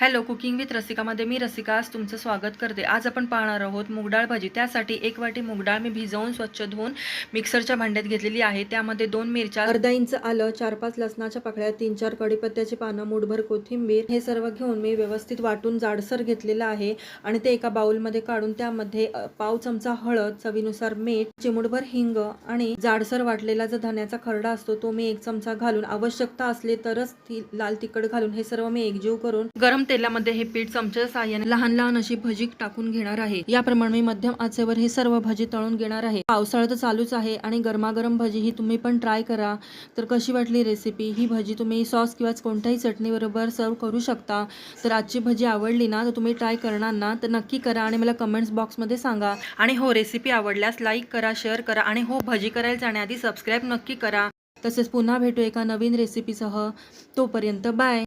Hello cooking with रसिकामध्ये मी रसिका. आज तुमचं स्वागत करते. आज आपण पाहणार आहोत मुगडाळ भाजी. त्यासाठी एक वाटी मुगडाळ मी भिजवून स्वच्छ धुवून मिक्सरच्या भांड्यात घेतलेली आहे. त्यामध्ये दोन मिरच्या अर्धा इंच आलं चार पाच लसणाच्या पाकळ्या तीन चार कढीपत्त्याची पानं मुठभर कोथिंबीर. हे सर्व घेऊन मी व्यवस्थित वाटून जाडसर घेतलेलं आहे आणि ते एका बाउलमध्ये काढून त्यामध्ये पाव चमचा हळद चवीनुसार मीठ चिमुटभर हिंग आणि जाडसर वाटलेला जो धण्याचा खरडा असतो तो मी एक चमचा घालून आवश्यकता असली तरच ती लाल तिखट घालून हे सर्व मी एकजीव करून गरम तेलामध्ये हे पीठ चमच्या साहाय्याने लहान लहान अशी भजी टाकून घेणार आहे. याप्रमाणे मी मध्यम आचेवर हे सर्व भजी तळून घेणार आहे. पावसाळा तर चालूच आहे आणि गरमागरम भजी ही तुम्ही पण ट्राय करा. तर कशी वाटली रेसिपी ही भजी तुम्ही सॉस किंवा कोणत्याही चटणीबरोबर सर्व करू शकता. तर आजची भजी आवडली ना तर तुम्ही ट्राय करणार ना तर नक्की करा आणि मला कमेंट्स बॉक्समध्ये सांगा. आणि हो रेसिपी आवडल्यास लाईक करा शेअर करा आणि हो भजी करायला जाण्याआधी सबस्क्राईब नक्की करा. तसेच पुन्हा भेटू एका नवीन रेसिपीसह तोपर्यंत बाय